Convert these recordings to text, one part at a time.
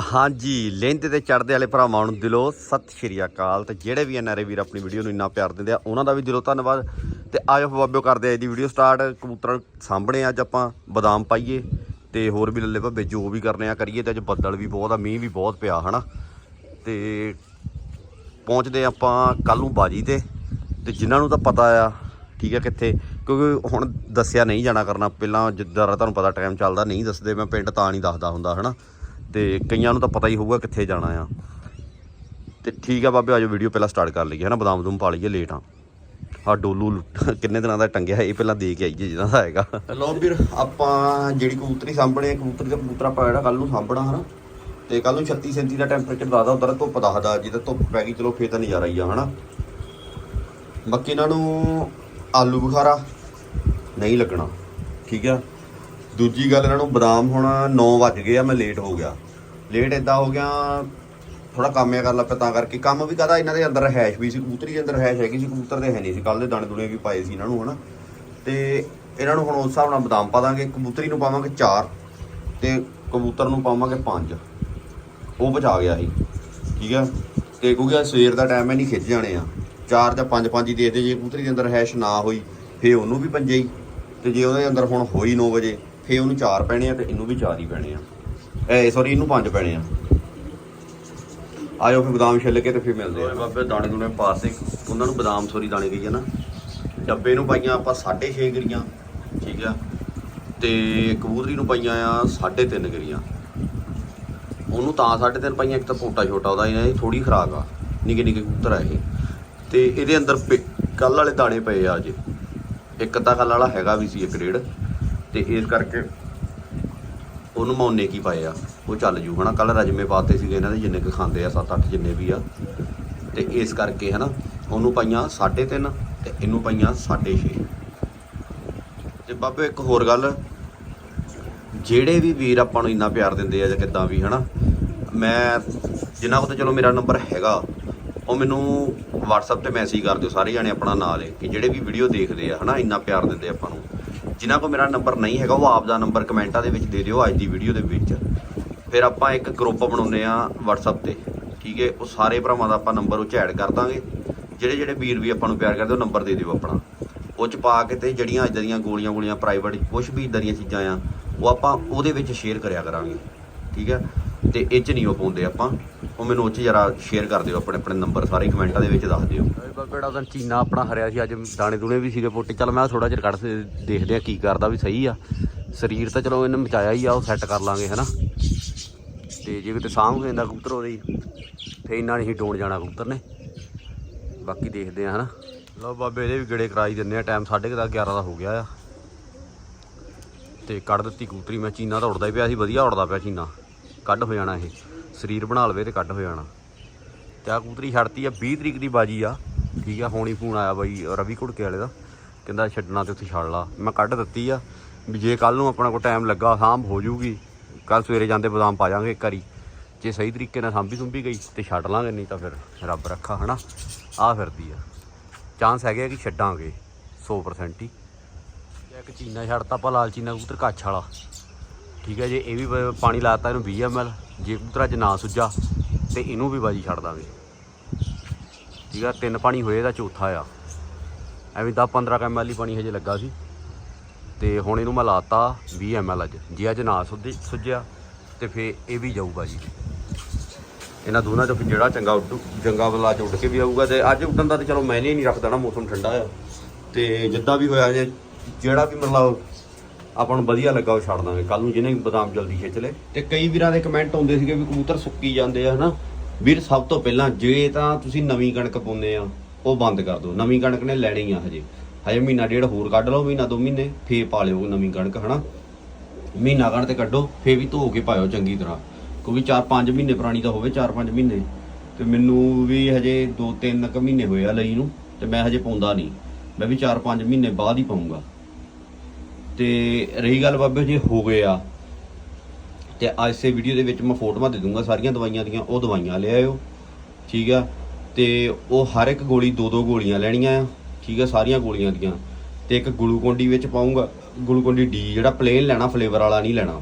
ਹਾਂਜੀ, ਲਹਿੰਦੇ ਤੇ ਚੜਦੇ ਵਾਲੇ ਭਰਾਵਾਂ ਨੂੰ ਦਿਲੋਂ ਸਤਿ ਸ਼੍ਰੀ ਅਕਾਲ। ਤੇ ਜਿਹੜੇ ਵੀ ਐਨਆਰਏ ਵੀਰ ਆਪਣੀ ਵੀਡੀਓ ਨੂੰ ਇੰਨਾ ਪਿਆਰ ਦਿੰਦੇ ਆ, ਉਹਨਾਂ ਦਾ ਵੀ ਦਿਲੋਂ ਧੰਨਵਾਦ। ਤੇ ਆਇਓ ਬਾਬਿਓ ਕਰਦੇ ਆ ਇਹਦੀ ਵੀਡੀਓ ਸਟਾਰਟ। ਕਬੂਤਰਾਂ ਸਾਹਮਣੇ ਅੱਜ ਆਪਾਂ, ਬਦਾਮ ਪਾਈਏ ਤੇ ਹੋਰ ਵੀ ਲੱਲੇ ਭੱਬੇ ਜੋ ਵੀ ਕਰਨੇ ਆ ਕਰੀਏ ਤੇ ਅੱਜ ਬੱਦਲ ਵੀ ਬਹੁਤ ਆ, ਮੀਂਹ ਵੀ ਬਹੁਤ ਪਿਆ, ਹਨਾ? ਤੇ ਪਹੁੰਚਦੇ ਆਪਾਂ ਕੱਲ ਨੂੰ ਬਾਜੀ ਤੇ। ਤੇ ਜਿਨ੍ਹਾਂ ਨੂੰ ਤਾਂ ਪਤਾ ਆ, ਠੀਕ ਹੈ ਕਿੱਥੇ, ਕਿਉਂਕਿ ਹੁਣ ਦੱਸਿਆ ਨਹੀਂ ਜਾਣਾ ਕਰਨਾ। ਪਹਿਲਾਂ ਜਿੱਦਾਂ ਦਾ ਤੁਹਾਨੂੰ ਪਤਾ ਟਾਈਮ ਚੱਲਦਾ, ਨਹੀਂ ਦੱਸਦੇ, ਮੈਂ ਪਿੰਡ ਤਾਂ ਨਹੀਂ ਦੱਸਦਾ ਹੁੰਦਾ, ਹਨਾ? ਤੇ ਕਈਆਂ ਨੂੰ ਤਾਂ ਪਤਾ ਹੀ ਹੋਊਗਾ ਕਿੱਥੇ ਜਾਣਾ ਆ। ਤੇ ਠੀਕ ਆ ਬਾਬੇ ਆਜੋ ਵੀਡੀਓ ਪਹਿਲਾਂ ਸਟਾਰਟ ਕਰ ਲਈਏ ਹਨਾ, ਬਦਾਮ ਦੂਮ ਪਾ ਲਈਏ ਲੇਟ ਆ। ਆ ਡੋਲੂ ਲੁੱਟ- ਕਿੰਨੇ ਦਿਨਾਂ ਦਾ ਟੰਗਿਆ ਇਹ ਪਹਿਲਾਂ ਦੇ ਕੇ ਆਈਏ ਜਿਹਨਾਂ ਦਾ ਹੈਗਾ। ਲੋ ਵੀਰ, ਆਪਾਂ ਜਿਹੜੀ ਕਬੂਤਰੀ ਸਾਂਭਣੇ ਕਬੂਤਰੀ ਦਾ ਕਬੂਤਰਾ ਆਪਾਂ ਜਿਹੜਾ ਕੱਲ ਨੂੰ ਸਾਂਭਣਾ ਹਨਾ। ਤੇ ਕੱਲ ਨੂੰ 36 37 ਦਾ ਟੈਂਪਰੇਚਰ ਦੱਸਦਾ ਉਧਰ ਧੁੱਪ ਦੱਸਦਾ, ਜਿਹਦਾ ਧੁੱਪ ਪੈ ਗਈ, ਚਲੋ ਫੇਰ ਤਾਂ ਨਜ਼ਾਰਾ ਹੀ ਆ ਹਨਾ। ਬਾਕੀ ਇਹਨਾਂ ਨੂੰ ਆਲੂ ਬੁਖਾਰਾ ਨਹੀਂ ਲੱਗਣਾ, ਠੀਕ ਆ। ਦੂਜੀ ਗੱਲ ਇਹਨਾਂ ਨੂੰ ਬਦਾਮ ਹੁਣ 9 ਵੱਜ ਗਏ ਆ, ਮੈਂ ਲੇਟ ਹੋ ਗਿਆ। ਲੇਟ ਇਦਾਂ ਹੋ ਗਿਆ ਥੋੜਾ ਕੰਮ ਆ ਕਰ ਲੱਪਾ ਤਾਂ ਕਰਕੇ। ਕੰਮ ਵੀ ਕਦਾ ਇਹਨਾਂ ਦੇ ਅੰਦਰ ਹੈਸ਼ ਵੀ ਸੀ, ਕਬੂਤਰੀ ਦੇ ਅੰਦਰ ਹੈਸ਼ ਹੈਗੀ ਸੀ, ਕਬੂਤਰ ਦੇ ਹੈ ਨਹੀਂ ਸੀ। ਕੱਲ ਦੇ ਦਾਣੇ ਦੁਣੇ ਵੀ ਪਾਏ ਸੀ ਇਹਨਾਂ ਨੂੰ ਹਨਾ। ਤੇ ਇਹਨਾਂ ਨੂੰ ਹੁਣ ਉਸ ਹਿਸਾਬ ਨਾਲ ਬਦਾਮ ਪਾ ਦਾਂਗੇ, ਕਬੂਤਰੀ ਨੂੰ ਪਾਵਾਂਗੇ 4 ਤੇ ਕਬੂਤਰ ਨੂੰ ਪਾਵਾਂਗੇ 5 ਉਹ ਬਚਾ ਗਿਆ ਸੀ, ਠੀਕ ਆ? ਤੇ ਕਿਉਂਕਿ ਸਵੇਰ ਦਾ ਟਾਈਮ ਹੈ, ਨਹੀਂ ਖਿੱਚ ਜਾਣੇ ਆ। 4 ਜਾਂ 5 5 ਹੀ ਦੇ ਦੇ ਜੇ, ਕਬੂਤਰੀ ਦੇ ਅੰਦਰ ਹੈਸ਼ ਨਾ ਹੋਈ ਫੇ ਉਹਨੂੰ ਵੀ ਪੰਜੇ ਹੀ। ਤੇ ਜੇ ਉਹਦੇ ਅੰਦਰ ਹੁਣ ਹੋਈ 9 ਵਜੇ ਫੇ ਉਹਨੂੰ ਚਾਰ ਪੈਣੇ ਆ ਤੇ ਇਹਨੂੰ ਵੀ ਚਾਰ ਹੀ ਪੈਣੇ ਆ। ਐ ਸੌਰੀ ਇਹਨੂੰ ਪੰਜ ਪੈਣੇ ਆ। ਆਇਓ ਫੇ ਬਦਾਮ ਛਿੱਲ ਕੇ ਤੇ ਫੇ ਮਿਲਦੇ ਆ। ਬਾਬੇ ਦਾਣੇ ਦੂਣੇ ਪਾਸੇ ਉਹਨਾਂ ਨੂੰ ਬਦਾਮ ਸੋਰੀ ਦਾਣੇ ਗਈ ਆ ਨਾ। ਡੱਬੇ ਨੂੰ ਪਾਈਆਂ ਆਪਾਂ 6.5 ਗਿਰੀਆਂ ਠੀਕ ਆ। ਤੇ ਕਬੂਤਰੀ ਨੂੰ ਪਾਈਆਂ ਆ 3.5 ਗਿਰੀਆਂ ਉਹਨੂੰ ਤਾਂ 3.5 ਪਾਈਆਂ, ਇੱਕ ਤਾਂ ਪੋਟਾ ਛੋਟਾ ਉਹਦਾ, ਇਹ ਥੋੜੀ ਖਰਾਕ ਆ। ਨਿੱਕੇ ਨਿੱਕੇ ਕਬੂਤਰ ਆ ਇਹ। ਤੇ ਇਹਦੇ ਅੰਦਰ ਕੱਲ ਵਾਲੇ ਦਾਣੇ ਪਏ ਆ ਅਜੇ। ਇੱਕ ਤਾਂ ਕੱਲ ਵਾਲਾ ਹੈਗਾ ਵੀ ਸੀ ਇੱਕ ਡੇਢ। ਤੇ ਇਸ ਕਰਕੇ ਉਹਨੂੰ ਮੈਂ ਕੀ ਪਾਏ ਆ? ਉਹ ਚੱਲ ਜੂ, ਹਨਾ? ਕੱਲ ਰਜਮੇ ਪਾਤੇ ਸੀਗੇ ਇਹਨਾਂ ਦੇ, ਜਿੰਨੇ ਕੁ ਖਾਂਦੇ ਆ 7-8 ਜਿੰਨੇ ਵੀ ਆ। ਤੇ ਇਸ ਕਰਕੇ, ਹਨਾ, ਉਹਨੂੰ ਪਾਈਆਂ 3.5 ਤੇ ਇਹਨੂੰ ਪਾਈਆਂ 6.5 ਤੇ ਬਾਬੇ, ਇੱਕ ਹੋਰ ਗੱਲ। ਜਿਹੜੇ ਵੀ ਵੀਰ ਆਪਾਂ ਨੂੰ ਇੰਨਾ ਪਿਆਰ ਦਿੰਦੇ ਆ ਜਾਂ ਕਿੱਦਾਂ ਵੀ, ਹਨਾ, ਮੈਂ ਜਿਨ੍ਹਾਂ ਕੋਲ ਤਾਂ ਚਲੋ ਮੇਰਾ ਨੰਬਰ ਹੈਗਾ, ਉਹ ਮੈਨੂੰ WhatsApp ਤੇ ਮੈਸੇਜ ਕਰ ਦਿਓ, ਸਾਰੇ ਜਾਣੇ ਆਪਣਾ ਨਾਂ ਲੈ ਕਿ। ਜਿਹੜੇ ਵੀ ਵੀਡੀਓ ਦੇਖਦੇ ਆ, ਹਨਾ, ਇੰਨਾ ਪਿਆਰ ਦਿੰਦੇ ਆਪਾਂ ਨੂੰ। ਜਿਨ੍ਹਾਂ ਕੋਲ ਮੇਰਾ ਨੰਬਰ ਨਹੀਂ ਹੈਗਾ, ਉਹ ਆਪ ਦਾ ਨੰਬਰ ਕਮੈਂਟਾਂ ਦੇ ਵਿੱਚ ਦੇ ਦਿਓ ਅੱਜ ਦੀ ਵੀਡੀਓ ਦੇ ਵਿੱਚ। ਫਿਰ ਆਪਾਂ ਇੱਕ ਗਰੁੱਪ ਬਣਾਉਂਦੇ ਆ WhatsApp ਤੇ, ਠੀਕ ਹੈ? ਉਹ ਸਾਰੇ ਭਰਾਵਾਂ ਦਾ ਆਪਾਂ ਨੰਬਰ ਉਹ 'ਚ ਐਡ ਕਰ ਦਾਂਗੇ। ਜਿਹੜੇ ਜਿਹੜੇ ਵੀਰ ਵੀ ਆਪਾਂ ਨੂੰ ਪਿਆਰ ਕਰਦੇ, ਉਹ ਨੰਬਰ ਦੇ ਦਿਓ ਆਪਣਾ। ਉਹ ਚ ਪਾ ਕੇ ਤੇ ਜਿਹੜੀਆਂ ਇਦਾਂ ਦੀਆਂ ਗੋਲੀਆਂ ਗੋਲੀਆਂ ਪ੍ਰਾਈਵੇਟ ਕੁਝ ਵੀ ਇਦਾਂ ਦੀਆਂ ਚੀਜ਼ਾਂ ਆ, ਉਹ ਆਪਾਂ ਉਹਦੇ ਵਿੱਚ ਸ਼ੇਅਰ ਕਰਿਆ ਕਰਾਂਗੇ। ਠੀਕ ਹੈ? ਤੇ ਇਹ ਚ ਨਹੀਂ ਉਹ ਪਾਉਂਦੇ ਆਪਾਂ। ਉਹ ਮੈਨੂੰ ਉਹ ਚ ਜਰਾ ਸ਼ੇਅਰ ਕਰ ਦਿਓ ਆਪਣੇ ਆਪਣੇ ਨੰਬਰ ਸਾਰੇ ਕਮੈਂਟਾਂ ਦੇ ਵਿੱਚ ਦੱਸ ਦਿਓ। ਬਾਬੇੜਾ ਉਹਦਾ ਚੀਨਾ ਆਪਣਾ ਹਰਿਆ ਸੀ ਅੱਜ ਦਾਣੇ ਦੂਣੇ ਵੀ ਸੀਗੇ ਪੋਟੇ। ਚੱਲ ਮੈਂ ਥੋੜਾ ਜਿਹਾ ਕੱਢ ਦੇਖਦੇ ਆ ਕੀ ਕਰਦਾ ਵੀ ਸਹੀ ਆ। ਸਰੀਰ ਤਾਂ ਚਲੋ ਇਹਨੇ ਮਚਾਇਆ ਹੀ ਆ ਉਹ ਸੈੱਟ ਕਰ ਲਾਂਗੇ ਹਨਾ। ਤੇ ਜੇ ਕਿਤੇ ਸਾਂਭ ਕੇ ਜਾਂਦਾ ਕਬੂਤਰ ਉਹਦੀ ਫੇ ਇੰਨਾ ਨਹੀਂ ਡੋਣ ਜਾਣਾ ਕਬੂਤਰ ਨੇ। ਬਾਕੀ ਦੇਖਦੇ ਆ ਹਨਾ। ਲਓ ਬਾਬੇ ਇਹਦੇ ਵੀ ਗੇੜੇ ਕਰਾਈ ਦਿੰਦੇ ਆ ਟਾਈਮ 11:30 11 ਦਾ ਹੋ ਗਿਆ ਆ। ਤੇ ਕੱਢ ਦਿੱਤੀ ਕਬੂਤਰੀ ਮੈਂ ਚੀਨਾ ਤਾਂ ਉੜਦਾ ਹੀ ਪਿਆ ਸੀ ਵਧੀਆ ਉੜਦਾ ਪਿਆ ਚੀਨਾ। ਕੱਢ ਹੋ ਜਾਣਾ ਇਹ। ਸਰੀਰ ਬਣਾ ਲਵੇ ਤੇ ਕੱਢ ਹੋ ਜਾਣਾ। ਤੇ ਆ ਕਬੂਤਰੀ ਛੱਡਤੀ ਆ 20 ਤਰੀਕ ਦੀ ਬਾਜੀ ਆ। ਠੀਕ ਆ, ਹੁਣ ਹੀ ਫੋਨ ਆਇਆ ਬਾਈ ਰਵੀ ਘੁੜਕੇ ਵਾਲੇ ਦਾ, ਕਹਿੰਦਾ ਛੱਡਣਾ ਤੇ ਉੱਥੇ ਛੱਡ ਲਾ। ਮੈਂ ਕੱਢ ਦਿੱਤੀ ਆ, ਵੀ ਜੇ ਕੱਲ ਨੂੰ ਆਪਣਾ ਕੋਲ ਟਾਈਮ ਲੱਗਾ, ਸਾਂਭ ਹੋ ਜੂਗੀ। ਕੱਲ ਸਵੇਰੇ ਜਾਂਦੇ ਬਦਾਮ ਪਾ ਜਾਾਂਗੇ ਇੱਕ ਵਾਰੀ। ਜੇ ਸਹੀ ਤਰੀਕੇ ਨਾਲ ਸਾਂਭੀ ਸੁੰਭੀ ਗਈ ਤੇ ਛੱਡ ਲਾਂਗੇ, ਨਹੀਂ ਤਾਂ ਫਿਰ ਰੱਬ ਰੱਖਾ, ਹਨਾ? ਆ ਫਿਰਦੀ ਆ। ਚਾਂਸ ਹੈਗੇ ਆ ਕਿ ਛੱਡਾਂਗੇ 100% ਹੀ। ਤੇ ਇੱਕ ਚੀਨਾ ਛੱਡਤਾ, ਆਪਾਂ ਲਾਲ ਚੀਨਾ ਕਬੂਤਰ ਕੱਛ ਵਾਲਾ। ਠੀਕ ਹੈ ਜੇ, ਇਹ ਵੀ ਬ- ਪਾਣੀ ਲਾਤਾ ਇਹਨੂੰ 20 ml ਜੇ ਕਬੂਤਰ ਅੱਜ ਨਾ ਸੁੱਜਾ ਤੇ ਇਹਨੂੰ ਵੀ ਬਾਜੀ ਛੱਡ ਦਾਂਗੇ। ਠੀਕ ਆ, ਤਿੰਨ ਪਾਣੀ ਹੋਏ ਦਾ ਚੌਥਾ ਆ। ਐਵੇਂ 10 15 ml ਹੀ ਪਾਣੀ ਹਜੇ ਲੱਗਾ ਸੀ। ਤੇ ਹੁਣ ਇਹਨੂੰ ਮੈਂ ਲਾਤਾ 20 ml ਅੱਜ। ਜੇ ਅੱਜ ਨਾ ਸੁੱਧੀ ਸੁੱਜਿਆ ਤੇ ਫੇ ਇਹ ਵੀ ਜਾਊਗਾ ਜੀ ਇਹਨਾਂ ਦੋਨਾਂ ਚੋਂ ਜਿਹੜਾ ਚੰਗਾ ਉੱਡੂ ਚੰਗਾ ਬਲਾ ਚ ਉੱਡ ਕੇ ਵੀ ਆਊਗਾ ਤੇ ਅੱਜ ਉੱਡਣ ਦਾ ਤੇ ਚਲੋ ਮੈਂ ਨਹੀਂ ਰੱਖਦਾ ਨਾ, ਮੌਸਮ ਠੰਡਾ ਆ। ਤੇ ਜਿੱਦਾਂ ਵੀ ਹੋਇਆ ਜੇ, ਜਿਹੜਾ ਵੀ ਮਤਲਬ ਆਪਾਂ ਨੂੰ ਵਧੀਆ ਲੱਗਾ ਉਹ ਛੱਡ ਦਾਂਗੇ। ਕੱਲ ਨੂੰ ਜਿਹਨੇ ਬਦਾਮ ਜਲਦੀ ਖਿੱਚ ਲੇ ਤੇ ਕਈ ਵੀਰਾਂ ਦੇ ਕਮੈਂਟ ਆਉਂਦੇ ਸੀਗੇ ਵੀ ਕਬੂਤਰ ਸੁੱਕੀ ਜਾਂਦੇ ਆ, ਹਨਾ? ਵੀਰ, ਸਭ ਤੋਂ ਪਹਿਲਾਂ ਜੇ ਤਾਂ ਤੁਸੀਂ ਨਵੀਂ ਕਣਕ ਪਾਉਂਦੇ ਆ, ਉਹ ਬੰਦ ਕਰ ਦਿਓ। ਨਵੀਂ ਕਣਕ ਨੇ ਲੈਣੀ ਆ ਹਜੇ। ਹਜੇ ਮਹੀਨਾ ਡੇਢ ਹੋਰ ਕੱਢ ਲਓ, ਮਹੀਨਾ ਦੋ ਮਹੀਨੇ, ਫੇਰ ਪਾ ਲਿਓ ਨਵੀਂ ਕਣਕ, ਹਨਾ? ਮਹੀਨਾ ਕਣ ਤੇ ਕੱਢੋ, ਫੇਰ ਵੀ ਧੋ ਕੇ ਪਾਇਓ ਚੰਗੀ ਤਰ੍ਹਾਂ। ਕਿਉਂਕਿ 4-5 ਮਹੀਨੇ ਪੁਰਾਣੀ ਤਾਂ ਹੋਵੇ 4-5 ਮਹੀਨੇ। ਤੇ ਮੈਨੂੰ ਵੀ ਹਜੇ 2-3 ਕ ਮਹੀਨੇ ਹੋਏ ਆ ਲਈ ਨੂੰ, ਤੇ ਮੈਂ ਹਜੇ ਪਾਉਂਦਾ ਨਹੀਂ। ਮੈਂ ਵੀ 4-5 ਮਹੀਨੇ ਬਾਅਦ ਹੀ ਪਾਉਂਗਾ। ਤੇ ਰਹੀ ਗੱਲ ਬਾਬੇ, ਜੇ ਹੋ ਗਏ ਆ ਤੇ ਅੱਜ ਸੇ ਵੀਡੀਓ ਦੇ ਵਿੱਚ ਮੈਂ ਫੋਟੋਆਂ ਦੇ ਦੂੰਗਾ ਸਾਰੀਆਂ ਦਵਾਈਆਂ ਦੀਆਂ, ਉਹ ਦਵਾਈਆਂ ਲੈ ਆਇਓ, ਠੀਕ ਆ? ਤੇ ਉਹ ਹਰ ਇੱਕ ਗੋਲੀ ਦੋ ਦੋ ਗੋਲੀਆਂ ਲੈਣੀਆਂ ਆ, ਠੀਕ ਆ, ਸਾਰੀਆਂ ਗੋਲੀਆਂ ਦੀਆਂ। ਤੇ ਇੱਕ ਗਲੂਕੋਨ ਵਿੱਚ ਪਾਉਂਗਾ ਗਲੂਕੋਨ ਡੀ ਡੀ ਜਿਹੜਾ ਪਲੇਨ ਲੈਣਾ ਫਲੇਵਰ ਵਾਲਾ ਨਹੀਂ ਲੈਣਾ।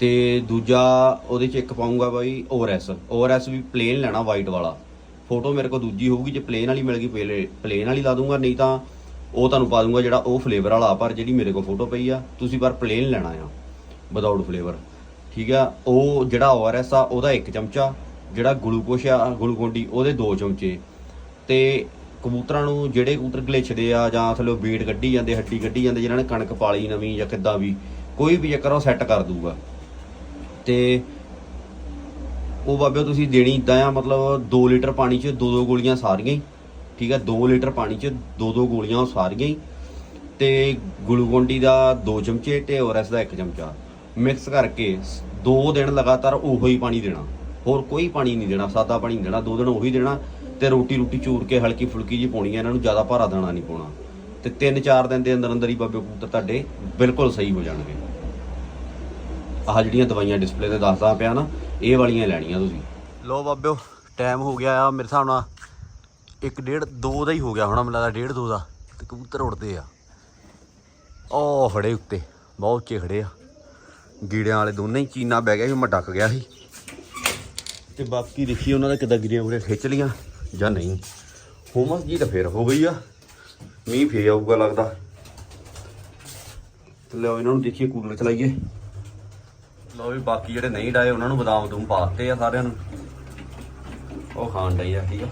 ਤੇ ਦੂਜਾ ਉਹਦੇ ਚ ਇੱਕ ਪਾਉਂਗਾ ਬਾਈ ਓਆਰਐਸ ਓਆਰਐਸ ਵੀ ਪਲੇਨ ਲੈਣਾ ਵਾਈਟ ਵਾਲਾ। ਫੋਟੋ ਮੇਰੇ ਕੋਲ ਦੂਜੀ ਹੋਊਗੀ, ਜੇ ਪਲੇਨ ਵਾਲੀ ਮਿਲ ਗਈ ਪਲੇਨ ਵਾਲੀ ਲਾ ਦੂੰਗਾ, ਨਹੀਂ ਤਾਂ ਉਹ ਤੁਹਾਨੂੰ ਪਾ ਦੂੰਗਾ ਜਿਹੜਾ ਉਹ ਫਲੇਵਰ ਵਾਲਾ, ਪਰ ਜਿਹੜੀ ਮੇਰੇ ਕੋਲ ਫੋਟੋ ਪਈ ਆ, ਤੁਸੀਂ ਪਰ ਪਲੇਨ ਲੈਣਾ ਆ ਵਿਦਆਊਟ ਫਲੇਵਰ ਠੀਕ ਆ? ਉਹ ਜਿਹੜਾ ਓਆਰਐਸ ਆ, ਉਹਦਾ ਇੱਕ ਚਮਚਾ, ਜਿਹੜਾ ਗਲੂਕੋਸ਼ ਆ ਗਲੂਕੋਂਡੀ ਉਹਦੇ ਦੋ ਚਮਚੇ। ਤੇ ਕਬੂਤਰਾਂ ਨੂੰ ਜਿਹੜੇ ਕਬੂਤਰ ਗਲੇਛਦੇ ਆ, ਜਾਂ ਥੱਲੇ ਬੀੜ ਕੱਢੀ ਜਾਂਦੇ, ਹੱਡੀ ਕੱਢੀ ਜਾਂਦੇ, ਜਿਨ੍ਹਾਂ ਨੇ ਕਣਕ ਪਾਲੀ ਨਵੀਂ ਜਾਂ ਕਿੱਦਾਂ ਵੀ, ਕੋਈ ਵੀ ਚੱਕਰ ਉਹ ਸੈੱਟ ਕਰ ਦੂਗਾ। ਤੇ ਉਹ ਬਾਬਿਓ ਤੁਸੀਂ ਦੇਣੀ ਇਦਾਂ ਆ, ਮਤਲਬ 2 ਲੀਟਰ ਪਾਣੀ 'ਚ ਦੋ ਦੋ ਗੋਲੀਆਂ ਸਾਰੀਆਂ ਹੀ। ਠੀਕ ਹੈ 2 ਲੀਟਰ ਪਾਣੀ 'ਚ ਦੋ ਦੋ ਗੋਲੀਆਂ ਉਹ ਸਾਰੀਆਂ ਹੀ ਤੇ ਗਲੂਕੋਂਡੀ ਦਾ 2 ਚਮਚੇ ਤੇ ਓਰੈਸ ਦਾ 1 ਚਮਚਾ। ਮਿਕਸ ਕਰਕੇ 2 ਦਿਨ ਲਗਾਤਾਰ ਉਹੋ ਹੀ ਪਾਣੀ ਦੇਣਾ। ਹੋਰ ਕੋਈ ਪਾਣੀ ਨਹੀਂ ਦੇਣਾ, ਸਾਦਾ ਪਾਣੀ ਨਹੀਂ ਦੇਣਾ, ਦੋ ਦਿਨ ਉਹੀ ਦੇਣਾ ਤੇ ਰੋਟੀ ਰੋਟੀ ਚੂਰ ਕੇ ਹਲਕੀ ਫੁਲਕੀ ਜੀ ਪਾਉਣੀ ਹੈ ਇਹਨਾਂ ਨੂੰ ਜ਼ਿਆਦਾ ਭਾਰਾ ਦਾਣਾ ਨਹੀਂ ਪਾਉਣਾ। ਤੇ 3-4 ਦਿਨ ਦੇ ਅੰਦਰ ਅੰਦਰ ਹੀ ਬਾਬੇ ਕਬੂਤਰ ਤੁਹਾਡੇ ਬਿਲਕੁਲ ਸਹੀ ਹੋ ਜਾਣਗੇ। ਆਹ ਜਿਹੜੀਆਂ ਦਵਾਈਆਂ ਡਿਸਪਲੇ ਤੇ ਦੱਸਦਾ ਪਿਆ ਨਾ, ਇਹ ਵਾਲੀਆਂ ਲੈਣੀਆਂ ਤੁਸੀਂ। ਲੋ ਬਾਬਿਓ ਟਾਈਮ ਹੋ ਗਿਆ ਆ ਮੇਰੇ ਹਿਸਾਬ ਨਾਲ। ਇੱਕ ਡੇਢ ਦੋ ਦਾ ਹੀ ਹੋ ਗਿਆ ਹੋਣਾ ਮੈਨੂੰ ਲੱਗਦਾ ਡੇਢ ਦੋ ਦਾ। ਤੇ ਕਬੂਤਰ ਉੜਦੇ ਆ। ਉਹ ਖੜੇ ਉੱਤੇ, ਬਹੁਤ ਉੱਚੇ ਖੜੇ ਆ। ਗੀੜਿਆਂ ਵਾਲੇ ਦੋਨੇ ਹੀ ਚੀਨਾ ਬਹਿ ਗਿਆ ਸੀ, ਮੈਂ ਡੱਕ ਗਿਆ ਸੀ। ਤੇ ਬਾਕੀ ਦੇਖੀ ਉਹਨਾਂ ਦਾ ਕਿੱਦਾਂ ਗਿਰੀਆਂ ਉਰੇ ਖਿੱਚ ਲੀਆਂ ਜਾਂ ਨਹੀਂ। ਹੁਮਸ ਜੀ ਤਾਂ ਫੇਰ ਹੋ ਗਈ ਆ। ਮੀਂਹ ਫੇਰ ਆਊਗਾ ਲੱਗਦਾ। ਤੇ ਲਿਓ ਇਹਨਾਂ ਨੂੰ ਦੇਖੀਏ, ਕੂਲਰ ਚਲਾਈਏ। ਲਓ ਵੀ ਬਾਕੀ ਜਿਹੜੇ ਨਹੀਂ ਡਾਏ, ਉਹਨਾਂ ਨੂੰ ਬਦਾਮ ਦੂਮ ਪਾਤੇ ਆ ਸਾਰਿਆਂ ਨੂੰ। ਉਹ ਖਾਣ ਡਈ ਆ, ਠੀਕ ਆ।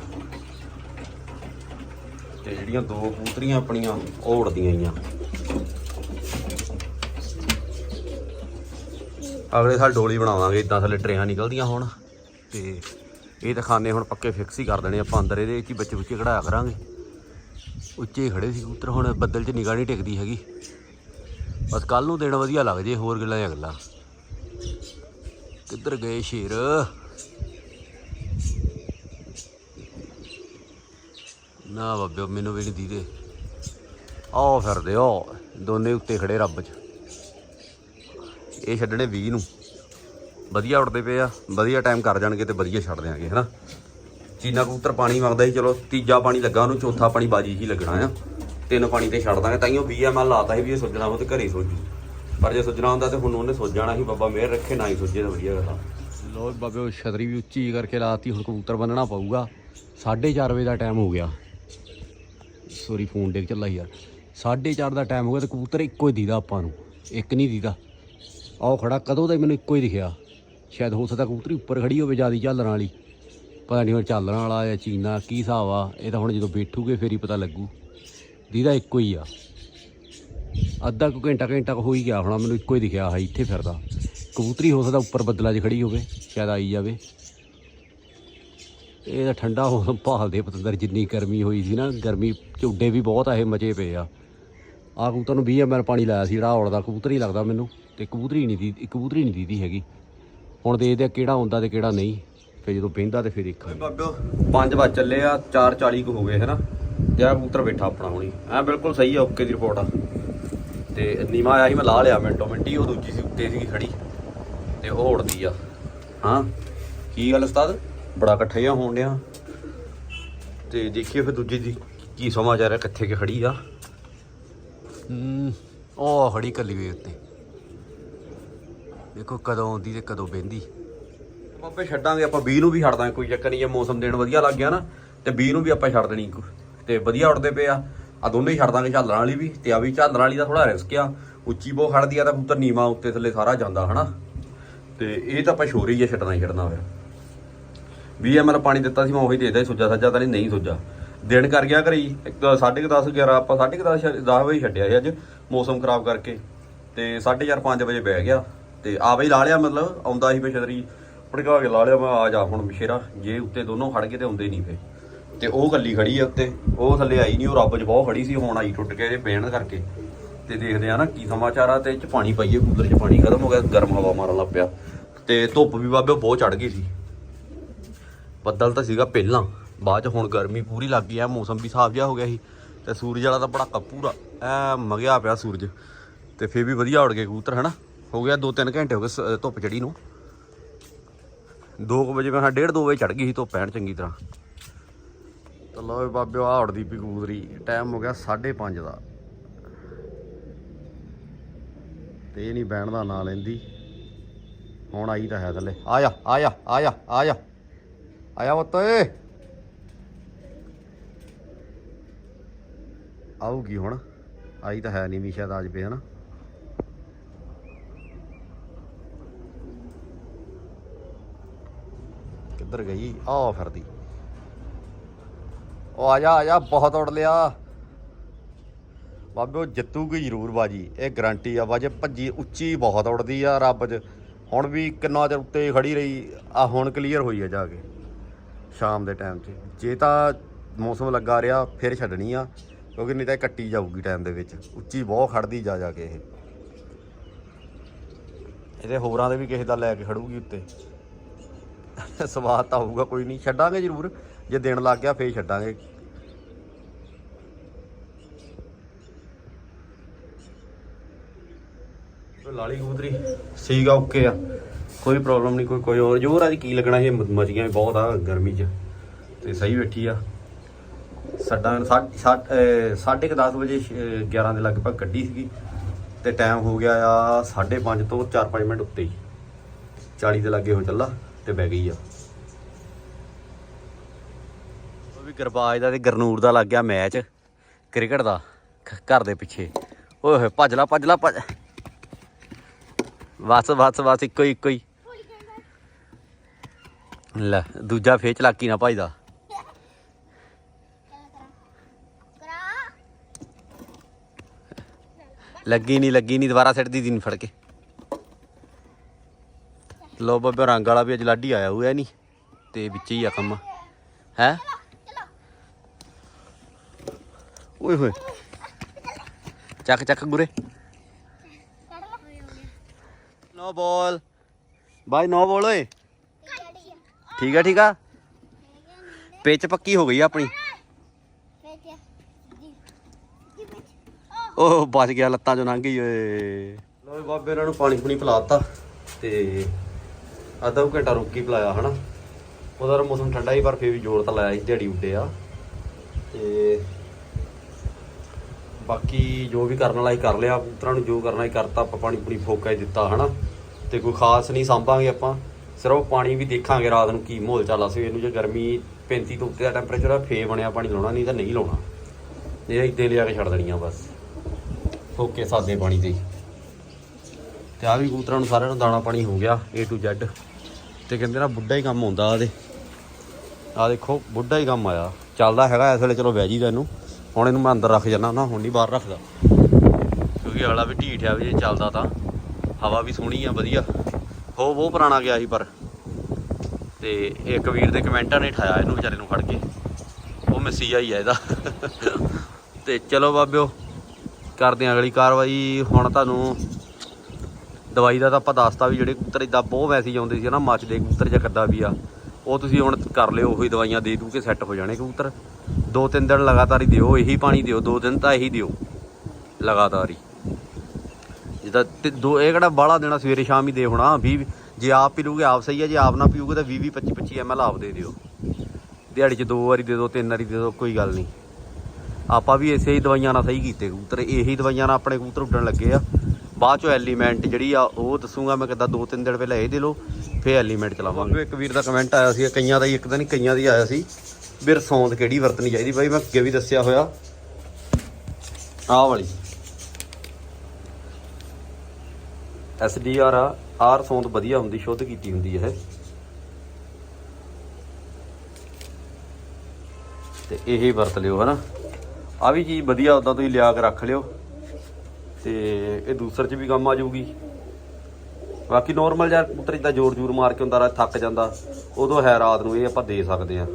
ਤੇ ਜਿਹੜੀਆਂ ਦੋ ਕਬੂਤਰੀਆਂ ਆਪਣੀਆਂ, ਉਹ ਉੜਦੀਆਂ ਆਈਆਂ ਅਗਲੇ ਸਾਲ ਡੋਲੀ ਬਣਾਵਾਂਗੇ ਇਦਾਂ ਥੱਲੇ ਟਰੇਆਂ ਨਿਕਲਦੀਆਂ ਹੁਣ। ਤੇ ਇਹ ਤਾਂ ਖਾਨੇ ਹੁਣ ਪੱਕੇ ਫਿਕਸ ਹੀ ਕਰ ਦੇਣੇ, ਆਪਾਂ ਅੰਦਰ ਇਹਦੇ ਵਿੱਚ ਹੀ ਬੱਚੇ ਬੁੱਚੇ ਕਢਾਇਆ ਕਰਾਂਗੇ। ਉੱਚੇ ਹੀ ਖੜੇ ਸੀ ਕਬੂਤਰ, ਹੁਣ ਬੱਦਲ 'ਚ ਨਿਗਾਹ ਨਹੀਂ ਟਿਕਦੀ ਹੈਗੀ। ਬਸ ਕੱਲ ਨੂੰ ਦਿਨ ਵਧੀਆ ਲੱਗ ਜੇ, ਹੋਰ ਗੱਲਾਂ ਜਾਂ ਗੱਲਾਂ। ਕਿੱਧਰ ਗਏ ਸ਼ੇਰ? ਨਾ ਬਾਬਿਓ ਮੈਨੂੰ ਵੀ ਨਹੀਂ ਦੀਦੇ। ਆਓ ਫਿਰਦੇ, ਆਓ। ਦੋਨੇ ਉੱਤੇ ਖੜੇ ਰੱਬ 'ਚ। ਇਹ ਛੱਡਣੇ 20 ਨੂੰ। ਵਧੀਆ ਉੱਡਦੇ ਪਏ ਆ। ਵਧੀਆ ਟਾਈਮ ਕਰ ਜਾਣਗੇ ਤੇ ਵਧੀਆ ਛੱਡ ਦਿਆਂਗੇ, ਹਨਾ? ਚੀਨਾ ਕਬੂਤਰ ਪਾਣੀ ਮੰਗਦਾ ਸੀ, ਚਲੋ, ਤੀਜਾ ਪਾਣੀ ਲੱਗਾ ਉਹਨੂੰ, ਚੌਥਾ ਪਾਣੀ ਬਾਜੀ ਹੀ ਲੱਗਣਾ ਆ। ਤਿੰਨ ਪਾਣੀ ਤੇ ਛੱਡ ਦਾਂਗੇ ਤਾਈਓ 20 ਐਮਐਲ ਲਾਤਾ ਸੀ ਵੀ ਇਹ ਸੁੱਜਣਾ ਉਹ ਤੇ ਘਰੇ ਸੋਜੂ। ਪਰ ਜੇ ਸੁੱਜਣਾ ਹੁੰਦਾ ਤੇ ਹੁਣ ਉਹਨੇ ਸੋਚਣਾ ਸੀ, ਬਾਬਾ ਮਿਹਰ ਰੱਖੇ, ਨਾ ਹੀ ਸੋਜੇ ਤਾਂ ਵਧੀਆ ਗੱਲ ਆ। ਲੋ ਬਾਬੇ ਛਤਰੀ ਵੀ ਉੱਚੀ ਕਰਕੇ ਲਾਤੀ, ਹੁਣ ਕਬੂਤਰ ਬੰਨਣਾ ਪਊਗਾ। 4:30 ਵਜੇ ਦਾ ਟਾਈਮ ਹੋ ਗਿਆ। ਸੋਰੀ, ਫੋਨ ਡੇਕ ਚੱਲਾ ਯਾਰ। 4:30 ਦਾ ਟਾਈਮ ਹੋ ਗਿਆ ਤੇ ਕਬੂਤਰ ਇੱਕੋ ਹੀ ਦੀਦਾ ਆਪਾਂ ਨੂੰ। ਇੱਕ ਨਹੀਂ ਦੀਦਾ। ਆਹ ਖੜਾ ਕਦੋਂ ਦਾ ਹੀ ਮੈਨੂੰ ਇੱਕੋ ਹੀ ਦਿਖਿਆ। ਸ਼ਾਇਦ ਹੋ ਸਕਦਾ ਕਬੂਤਰੀ ਉੱਪਰ ਖੜੀ ਹੋਵੇ ਜਿਆਦੀ ਝਾਲਣ ਵਾਲੀ। ਪਤਾ ਨਹੀਂ ਹੁਣ ਝਾਲਣ ਵਾਲਾ ਜਾਂ ਚੀਨਾ ਕੀ ਹਿਸਾਬ ਆ। ਇਹ ਤਾਂ ਹੁਣ ਜਦੋਂ ਬੈਠੂਗੇ ਫੇਰ ਹੀ ਪਤਾ ਲੱਗੂ। ਦੀਦਾ ਇੱਕੋ ਹੀ ਆ। ਅੱਧਾ ਕੁ ਘੰਟਾ ਘੰਟਾ ਕੁ ਹੋ ਹੀ ਗਿਆ ਹੋਣਾ, ਮੈਨੂੰ ਇੱਕੋ ਹੀ ਦਿਖਿਆ ਹੈ ਇੱਥੇ ਫਿਰਦਾ। ਕਬੂਤਰੀ ਹੋ ਸਕਦਾ ਉੱਪਰ ਬੱਦਲਾਂ 'ਚ ਖੜੀ ਹੋਵੇ, ਸ਼ਾਇਦ ਆਈ ਜਾਵੇ। ਇਹ ਤਾਂ ਠੰਡਾ ਹੋ ਭਾਲਦੇ ਪਤੰਦਰ ਜਿੰਨੀ ਗਰਮੀ ਹੋਈ ਸੀ ਨਾ, ਗਰਮੀ ਝੁੱਡੇ ਵੀ ਬਹੁਤ ਆ, ਇਹ ਮਚੇ ਪਏ ਆ। ਆ ਕਬੂਤਰ ਨੂੰ 20 ਐਮਐਲ ਪਾਣੀ ਲਾਇਆ ਸੀ ਜਿਹੜਾ ਔੜਦਾ ਕਬੂਤਰ ਹੀ ਲੱਗਦਾ ਮੈਨੂੰ। ਤੇ ਕਬੂਤਰੀ ਨਹੀਂ ਦੀ ਕਬੂਤਰੀ ਨਹੀਂ ਦੀਦੀ ਹੈਗੀ। ਹੁਣ ਦੇਖਦੇ ਆ ਕਿਹੜਾ ਹੁੰਦਾ ਤੇ ਕਿਹੜਾ ਨਹੀਂ। ਫਿਰ ਜਦੋਂ ਬਹਿੰਦਾ ਤੇ ਫਿਰ ਦੇਖਾਂਗੇ ਬਾਬਿਓ 5 ਵਜ ਚੱਲੇ ਆ 4:40 ਕੁ ਹੋ ਗਏ, ਹੈਨਾ? ਤੇ ਆ ਕਬੂਤਰ ਬੈਠਾ ਆਪਣਾ ਹੁਣੀ। ਐ ਬਿਲਕੁਲ ਸਹੀ ਆ, ਓਕੇ ਦੀ ਰਿਪੋਰਟ ਆ। ਤੇ ਨੀਮਾ ਆਇਆ ਸੀ, ਮੈਂ ਲਾ ਲਿਆ ਮਿੰਟੋ ਮਿੰਟੀ, ਉਹ ਦੂਜੀ ਸੀ, ਉੱਤੇ ਸੀਗੀ ਖੜੀ। ਤੇ ਉਹ ਉੜਦੀ ਆ। ਹਾਂ? ਕੀ ਗੱਲ ਉਸਤਾਦ? ਬੜਾ ਇਕੱਠਾ ਜਿਹਾ ਹੋਣ ਡਿਆ। ਤੇ ਦੇਖੀਏ ਫਿਰ ਦੂਜੀ ਦੀ ਕੀ ਸਮਾਚਾਰ ਹੈ ਕਿੱਥੇ ਕਿ ਖੜੀ ਆ। ਹੂੰ ਉਹ ਖੜੀ ਕੱਲੀ ਵੇ ਉੱਤੇ। ਦੇਖੋ ਕਦੋਂ ਆਉਂਦੀ ਤੇ ਕਦੋਂ ਬਹਿੰਦੀ। ਬਾਬੇ ਛੱਡਾਂਗੇ, ਆਪਾਂ 20 ਨੂੰ ਵੀ ਛੱਡ ਦਾਂਗੇ, ਕੋਈ ਚੱਕਰ ਨਹੀਂ ਜੇ ਮੌਸਮ ਦੇਣ ਵਧੀਆ ਲੱਗ ਗਿਆ ਨਾ, ਤੇ 20 ਨੂੰ ਵੀ ਆਪਾਂ ਛੱਡ ਦੇਣੀ ਤੇ ਵਧੀਆ ਉੱਡਦੇ ਪਏ ਆ। ਆ ਦੋਨੇ ਹੀ ਛੱਡ ਦਾਂਗੇ ਝਾਲਣ ਵਾਲੀ ਵੀ, ਤੇ ਆ ਵੀ ਝਾਲਣ ਵਾਲੀ ਦਾ ਥੋੜਾ ਰਿਸਕ ਆ। ਉੱਚੀ ਬਹੁਤ ਖੜਦੀ ਆ ਤਾਂ ਪੁੱਤਰ ਨੀਵਾ ਉੱਤੇ ਥੱਲੇ ਸਾਰਾ ਜਾਂਦਾ, ਹਨਾ। ਤੇ ਇਹ ਤਾਂ ਆਪਾਂ ਸ਼ੋਰੀ ਹੀ ਆ ਛੱਡਣਾ ਹੀ ਛੱਡਣਾ ਹੋਇਆ 20 ml ਪਾਣੀ ਦਿੱਤਾ ਸੀ, ਮੈਂ ਉਹੀ ਦੇਦਾ ਸੁੱਜਾ ਸੱਜਾ ਤਾਂ ਨਹੀਂ ਨਹੀਂ ਸੁੱਜਾ। ਦਿਨ ਕਰ ਗਿਆ ਘਰੀ 10:30 11 ਆਪਾਂ 10:30 10 ਵਜੇ ਛੱਡਿਆ ਸੀ ਅੱਜ, ਮੌਸਮ ਖਰਾਬ ਕਰਕੇ, ਤੇ 4:30 5 ਵਜੇ ਬਹਿ ਗਿਆ, ਤੇ ਆ ਬਈ ਲਾ ਲਿਆ, ਮਤਲਬ ਆਉਂਦਾ ਸੀ ਮੈਂ ਛਤਰੀ ਭੜਕਾ ਕੇ ਲਾ ਲਿਆ, ਮੈਂ ਆ ਜਾ ਹੁਣ ਮਸ਼ੇਰਾ ਜੇ ਉੱਤੇ ਦੋਨੋਂ ਖੜ ਗਏ ਤੇ ਆਉਂਦੇ ਨਹੀਂ ਫੇ ਤੇ ਉਹ ਗੱਲੀ ਖੜੀ ਆ ਉੱਤੇ, ਉਹ ਥੱਲੇ ਆਈ ਨਹੀਂ, ਉਹ ਰੱਬ 'ਚ ਬਹੁਤ ਖੜੀ ਸੀ, ਹੁਣ ਆਈ ਟੁੱਟ ਕੇ ਇਹ ਬਹਿਣ ਕਰਕੇ। ਤੇ ਦੇਖਦੇ ਆ ਨਾ ਕੀ ਸਮਾਚਾਰ ਆ, ਤੇ ਇਹ 'ਚ ਪਾਣੀ ਪਾਈਏ, ਕੂਲਰ 'ਚ ਪਾਣੀ ਖਤਮ ਹੋ ਗਿਆ, ਗਰਮ ਹਵਾ ਮਾਰਨ ਲੱਗ ਪਿਆ। ਤੇ ਧੁੱਪ ਵੀ ਬਾਬੇ ਬਹੁਤ ਚੜ ਗਈ ਸੀ। ਬੱਦਲ ਤਾਂ ਸੀਗਾ ਪਹਿਲਾਂ, ਬਾਅਦ ਚ ਹੁਣ ਗਰਮੀ ਪੂਰੀ ਲੱਗ ਗਈ ਆ ਮੌਸਮ ਵੀ ਸਾਫ਼ ਜਿਹਾ ਹੋ ਗਿਆ ਸੀ। ਤੇ ਸੂਰਜ ਵਾਲਾ ਤਾਂ ਭੜਾਕਾ ਪੂਰਾ, ਐ ਮਗਿਆ ਪਿਆ ਸੂਰਜ। ਤੇ ਫੇਰ ਵੀ ਵਧੀਆ ਉੜ ਗਏ ਕਬੂਤਰ, ਹਨਾ? ਹੋ ਗਿਆ 2-3 ਘੰਟੇ ਹੋ ਗਏ ਸ- ਧੁੱਪ ਚੜੀ ਨੂੰ। 2 ਵਜੇ ਮੈਂ 1:30 2 ਵਜੇ ਚੜ ਗਈ ਸੀ ਧੁੱਪ ਐਨ ਚੰਗੀ ਤਰ੍ਹਾਂ। ਤਾਂ ਲਓ ਵੀ ਬਾਬਿਓ ਆ ਉੜਦੀ ਪਈ ਕਬੂਤਰੀ, ਟਾਈਮ ਹੋ ਗਿਆ 5:30 ਦਾ। ਤੇ ਇਹ ਨਹੀਂ ਬਹਿਣ ਦਾ ਨਾਂ ਲੈਂਦੀ। ਹੁਣ ਆਈ ਤਾਂ ਹੈ ਥੱਲੇ। ਆ ਜਾ ਆ ਜਾ ਆ ਜਾ ਆ ਜਾ। ਆਇਆ ਜਾ ਪੁੱਤ ਓਏ ਆਊਗੀ ਹੁਣ ਆਈ ਤਾਂ ਹੈ ਨਹੀਂ ਵੀ ਸ਼ਾਇਦ ਅੱਜ ਪੇ ਹਨਾ ਕਿੱਧਰ ਗਈ ਆ ਫਿਰਦੀ ਉਹ ਆ ਜਾ ਆ ਜਾ ਬਹੁਤ ਉੜ ਲਿਆ ਬਾਬੇ ਉਹ ਜਿੱਤੂਗੀ ਜ਼ਰੂਰ ਬਾਜੀ ਇਹ ਗਰੰਟੀ ਆ ਬਾਜੇ ਭੱਜੀ ਉੱਚੀ ਬਹੁਤ ਉੜਦੀ ਆ ਰੱਬ 'ਚ। ਹੁਣ ਵੀ ਕਿੰਨਾ ਚਿਰ ਉੱਤੇ ਖੜੀ ਰਹੀ, ਆ ਹੁਣ ਕਲੀਅਰ ਹੋਈ ਆ ਜਾ ਕੇ। ਸ਼ਾਮ ਦੇ ਟਾਈਮ 'ਚ ਜੇ ਤਾਂ ਮੌਸਮ ਲੱਗਾ ਰਿਹਾ, ਫਿਰ ਛੱਡਣੀ ਆ, ਕਿਉਂਕਿ ਨਹੀਂ ਤਾਂ ਇਹ ਕੱਟੀ ਜਾਊਗੀ ਟਾਈਮ ਦੇ ਵਿੱਚ। ਉੱਚੀ ਬਹੁਤ ਖੜਦੀ ਜਾ ਜਾ ਕੇ ਇਹ। ਇਹਦੇ ਹੋਰਾਂ ਦੇ ਵੀ ਕਿਸੇ ਦਾ ਲੈ ਕੇ ਖੜੂਗੀ ਉੱਤੇ। ਸਵਾਦ ਤਾਂ ਹੋਊਗਾ ਕੋਈ ਨਹੀਂ। ਛੱਡਾਂਗੇ ਜ਼ਰੂਰ। ਜੇ ਦਿਨ ਲੱਗ ਗਿਆ, ਫੇਰ ਛੱਡਾਂਗੇ। ਲਾਲੀ ਕਬੂਤਰੀ। ਸੀਗਾ ਓਕੇ ਆ। ਕੋਈ ਪ੍ਰੋਬਲਮ ਨਹੀਂ, ਕੋਈ ਕੋਈ ਹੋਰ। ਜੋਰ ਅੱਜ ਕੀ ਲੱਗਣਾ ਇਹ? ਮ- ਵੀ ਬਹੁਤ ਆ ਗਰਮੀ 'ਚ। ਤੇ ਸਹੀ ਬੈਠੀ ਆ। ਸਾਡਾ ਸਾਢੇ ਕੁ 10 ਵਜੇ ਸ਼- 11 ਦੇ ਲਗਭਗ ਕੱਢੀ ਸੀਗੀ। ਤੇ ਟਾਈਮ ਹੋ ਗਿਆ ਆ 5:30 ਤੋਂ 4-5 ਮਿੰਟ ਉੱਤੇ ਹੀ। 40 ਦੇ ਲੱਗੇ ਹੋ ਚੱਲਾ ਤੇ ਬਹਿ ਗਈ ਆ। ਉਹ ਵੀ ਗਰਬਾਜ ਦਾ ਤੇ ਗਰਨੂਰ ਦਾ ਲੱਗ ਗਿਆ ਮੈਚ। ਕ੍ਰਿਕਟ ਦਾ ਘਰ ਦੇ ਪਿੱਛੇ। ਓਏ ਹੋਏ, ਭੱਜ ਲਾ ਭੱਜ ਲਾ, ਭੱਜ। ਬਸ ਬਸ ਬਸ, ਇੱਕੋ ਹੀ ਇੱਕੋ ਹੀ। ਲੈ, ਦੂਜਾ ਫੇਰ ਚਲਾਕੀ ਨਾ ਭੱਜਦਾ। ਲੱਗੀ ਨਹੀਂ ਲੱਗੀ ਨਹੀਂ, ਦੁਬਾਰਾ ਸਿੱਟ ਦੀ ਦਿਨ ਫੜ ਕੇ। ਲੋ ਬੱਬੇ, ਰੰਗ ਵਾਲਾ ਵੀ ਅੱਜ ਲਾਡੀ ਆਇਆ ਹੋਇਆ ਨਹੀਂ ਤੇ ਵਿੱਚ ਹੀ ਆ ਕੰਮ। ਹੈ? ਓਏ ਹੋਏ। ਚੱਕ ਚੱਕ ਗੁਰੇ। ਨੋ ਬੋਲ। ਬਾਈ, ਨੋ ਬੋਲ ਓਏ। ਠੀਕ ਆ ਠੀਕ ਆ? ਪਿੱਚ ਪੱਕੀ ਹੋ ਗਈ ਆ ਆਪਣੀ। ਉਹ ਬਚ ਗਿਆ ਲੱਤਾਂ ਚੋਂ ਲੰਘ ਗਈ, ਓਏ। ਲੋ ਬਾਬੇ ਇਹਨਾਂ ਨੂੰ ਪਾਣੀ ਪੁਣੀ ਪਿਲਾਤਾ ਤੇ ਅੱਧਾ ਘੰਟਾ ਰੁਕ ਕੇ ਪਿਲਾਇਆ, ਹਨਾ? ਉਹਦਾ ਮੌਸਮ ਠੰਡਾ ਹੀ ਪਰ ਫੇਰ ਵੀ ਜ਼ੋਰ ਤਾਂ ਲਾਇਆ ਸੀ, ਦਿਹਾੜੀ ਉੱਡੇ ਆ। ਤੇ ਬਾਕੀ ਜੋ ਵੀ ਕਰਨ ਵਾਲਾ ਹੀ ਕਰ ਲਿਆ ਕਬੂਤਰਾਂ ਨੂੰ ਜੋ ਕਰਨਾ ਹੀ ਕਰਤਾ, ਆਪਾਂ ਪਾਣੀ ਪੂਣੀ ਫੋਕਾ ਹੀ ਦਿੱਤਾ, ਹਨਾ? ਤੇ ਕੋਈ ਖਾਸ ਨਹੀਂ, ਸੰਭਾਂਗੇ ਆਪਾਂ। ਸਿਰਫ ਪਾਣੀ ਵੀ ਦੇਖਾਂਗੇ ਰਾਤ ਨੂੰ ਕੀ ਮਾਹੌਲ ਚੱਲਾ ਸਵੇਰ ਨੂੰ ਜੇ ਗਰਮੀ 35 ਤੋਂ ਉੱਤੇ ਦਾ ਟੈਂਪਰੇਚਰ ਆ ਫੇ ਬਣਿਆ ਪਾਣੀ ਲਾਉਣਾ, ਨਹੀਂ ਤਾਂ ਨਹੀਂ ਲਾਉਣਾ। ਇਹ ਇੱਦਾਂ ਲਿਆ ਕੇ ਛੱਡ ਦੇਣੀਆਂ ਬਸ। ਫੋਕੇ ਸਾਦੇ ਪਾਣੀ ਤੇ ਹੀ। ਤੇ ਆ ਵੀ ਕਬੂਤਰਾਂ ਨੂੰ ਸਾਰਿਆਂ ਨੂੰ ਦਾਣਾ ਪਾਣੀ ਹੋ ਗਿਆ, A to Z ਤੇ ਕਹਿੰਦੇ ਨਾ ਬੁੱਢਾ ਹੀ ਕੰਮ ਹੁੰਦਾ ਆ ਦੇ। ਆ ਦੇਖੋ, ਬੁੱਢਾ ਹੀ ਕੰਮ ਆਇਆ। ਚੱਲਦਾ ਹੈਗਾ ਇਸ ਵੇਲੇ, ਚਲੋ ਬਹਿ ਜੀਦਾ ਇਹਨੂੰ। ਹੁਣ ਇਹਨੂੰ ਮੈਂ ਅੰਦਰ ਰੱਖ ਜਾਣਾ ਨਾ ਹੁਣ ਨਹੀਂ ਬਾਹਰ ਰੱਖਦਾ। ਕਿਉਂਕਿ ਅਗਲਾ ਵੀ ਢੀਠ ਆ ਵੀ ਜੇ ਚੱਲਦਾ ਤਾਂ। ਹਵਾ ਵੀ ਸੋਹਣੀ ਆ, ਵਧੀਆ। ਹੋ ਬਹੁਤ ਪੁਰਾਣਾ ਗਿਆ ਸੀ ਪਰ। ਤੇ ਇੱਕ ਵੀਰ ਦੇ ਕਮੈਂਟਾਂ ਨੇ ਠਾਇਆ ਇਹਨੂੰ ਵਿਚਾਰੇ ਨੂੰ ਫੜ ਕੇ। ਉਹ ਮੈਸੇਜ ਹੀ ਆ ਇਹਦਾ। ਤੇ ਚਲੋ ਬਾਬਿਓ, ਕਰਦੇ ਹਾਂ ਅਗਲੀ ਕਾਰਵਾਈ। ਹੁਣ ਤੁਹਾਨੂੰ ਦਵਾਈ ਦਾ ਤਾਂ ਆਪਾਂ ਦੱਸਤਾ ਵੀ ਜਿਹੜੇ ਕਬੂਤਰ ਇਦਾਂ ਬਹੁਤ ਮੈਸੇਜ ਆਉਂਦੇ ਸੀ ਨਾ ਮੱਚਦੇ ਕਬੂਤਰ ਜਾਂ ਕੱਦਾ ਵੀ ਆ, ਉਹ ਤੁਸੀਂ ਹੁਣ ਕਰ ਲਿਓ, ਉਹੀ ਦਵਾਈਆਂ ਦੇ ਦੂ ਕੇ ਸੈੱਟ ਹੋ ਜਾਣੇ ਕਬੂਤਰ। ਦੋ ਤਿੰਨ ਦਿਨ ਲਗਾਤਾਰ ਹੀ ਦਿਓ, ਇਹੀ ਪਾਣੀ ਦਿਓ, ਦੋ ਦਿਨ ਤਾਂ ਇਹੀ ਦਿਓ। ਲਗਾਤਾਰ ਹੀ। ਤਾਂ ਤੇ ਦੋ ਇਹ ਕਿਹੜਾ ਬਾਹਲਾ ਦੇਣਾ ਸਵੇਰੇ ਸ਼ਾਮ ਹੀ ਦੇ ਹੋਣਾ 20 ਜੇ ਆਪ ਪੀ ਪੀਲੂਗੇ ਆਪ ਸਹੀ ਹੈ ਜੇ ਆਪ ਨਾ ਪੀਓਗੇ ਤਾਂ 20 20 25 25 ਐਮਐਲ ਆਪ ਦੇ ਦਿਓ। ਦਿਹਾੜੀ 'ਚ ਦੋ ਵਾਰੀ ਦੇ ਦਿਓ ਤਿੰਨ ਵਾਰੀ ਦੇ ਦਿਓ ਕੋਈ ਗੱਲ ਨਹੀਂ। ਆਪਾਂ ਵੀ ਇਸੇ ਹੀ ਦਵਾਈਆਂ ਨਾਲ ਸਹੀ ਕੀਤੇ, ਕਬੂਤਰ ਇਹੀ ਦਵਾਈਆਂ ਨਾਲ ਆਪਣੇ ਕਬੂਤਰ ਉੱਡਣ ਲੱਗੇ ਆ। ਬਾਅਦ ਚੋਂ ਐਲੀਮੈਂਟ ਜਿਹੜੀ ਆ, ਉਹ ਦੱਸੂਗਾ, ਮੈਂ ਕਿੱਦਾਂ ਦੋ ਤਿੰਨ ਦਿਨ ਪਹਿਲਾਂ ਇਹ ਦੇ ਲਓ, ਫੇਰ ਐਲੀਮੈਂਟ ਚਲਾਵਾਂਗੇ। ਇੱਕ ਵੀਰ ਦਾ ਕਮੈਂਟ ਆਇਆ ਸੀ, ਕਈਆਂ ਦਾ ਹੀ, ਇੱਕ ਤਾਂ ਨਹੀਂ, ਕਈਆਂ ਦੀ ਆਇਆ ਸੀ, ਵੀ ਰਸੌਂਦ ਕਿਹੜੀ ਵਰਤਣੀ ਚਾਹੀਦੀ? ਬਾਈ, ਮੈਂ ਅੱਗੇ ਵੀ ਦੱਸਿਆ ਹੋਇਆ। ਆਹ ਵਾਲੀ। ਐਸਡੀਆਰ ਆ, ਆਰ ਸੌਂਦ ਵਧੀਆ ਹੁੰਦੀ, ਸ਼ੁੱਧ ਕੀਤੀ ਹੁੰਦੀ ਹੈ ਇਹ। ਤੇ ਇਹ ਵਰਤ ਲਿਓ, ਹਨਾ। ਆ ਵੀ ਚੀਜ਼ ਵਧੀਆ ਉਦਾਂ ਤੁਸੀਂ ਲਿਆ ਕੇ ਰੱਖ ਲਿਓ। ਤੇ ਇਹ ਦੂਸਰ ਚ ਵੀ ਕੰਮ ਆ ਜਾਊਗੀ। ਬਾਕੀ ਨਾਰਮਲ ਯਾਰ ਕਬੂਤਰ ਇਦਾਂ ਜ਼ੋਰ ਜ਼ੋਰ ਮਾਰ ਕੇ ਹੁੰਦਾ ਰਾ ਥੱਕ ਜਾਂਦਾ, ਉਦੋਂ ਹੈ ਰਾਤ ਨੂੰ ਇਹ ਆਪਾਂ ਦੇ ਸਕਦੇ ਆ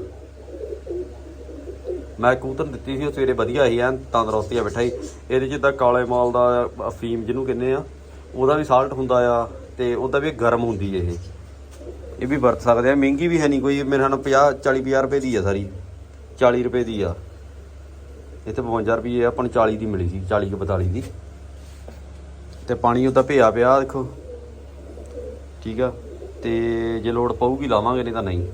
ਮੈਂ ਕਬੂਤਰ ਦਿੱਤੀ ਸੀ, ਉਹ ਸਵੇਰੇ ਵਧੀਆ ਹੀ ਐਨ ਤੰਦਰੁਸਤੀ ਆ ਬੈਠਾ ਸੀ ਇਹਦੇ ਚ ਤਾਂ ਕਾਲੇ ਮਾਲ ਦਾ ਅਫੀਮ ਜਿਹਨੂੰ ਕਹਿੰਦੇ ਆ। ਉਹਦਾ ਵੀ ਸਾਲਟ ਹੁੰਦਾ ਆ ਤੇ ਉਹਦਾ ਵੀ ਗਰਮ ਹੁੰਦੀ ਇਹ। ਇਹ ਵੀ ਵਰਤ ਸਕਦੇ ਆ। ਮਹਿੰਗੀ ਵੀ ਹੈ ਨਹੀਂ ਕੋਈ। ਮੇਰੇ ਨਾਲ 50 40 50 ਰੁਪਏ ਦੀ ਆ ਸਾਰੀ। 40 ਰੁਪਏ ਦੀ ਆ। ਇੱਥੇ 52 ਰੁਪਏ ਆਪਾਂ ਨੂੰ 40 ਦੀ ਮਿਲੀ ਸੀ 40 ਕਿ 42 ਦੀ। ਤੇ ਪਾਣੀ ਉਹਦਾ ਭਿਆ ਪਿਆ, ਦੇਖੋ। ਠੀਕ ਆ। ਤੇ ਜੇ ਲੋੜ ਪਊਗੀ ਲਾਵਾਂਗੇ, ਨਹੀਂ ਤਾਂ ਨਹੀਂ।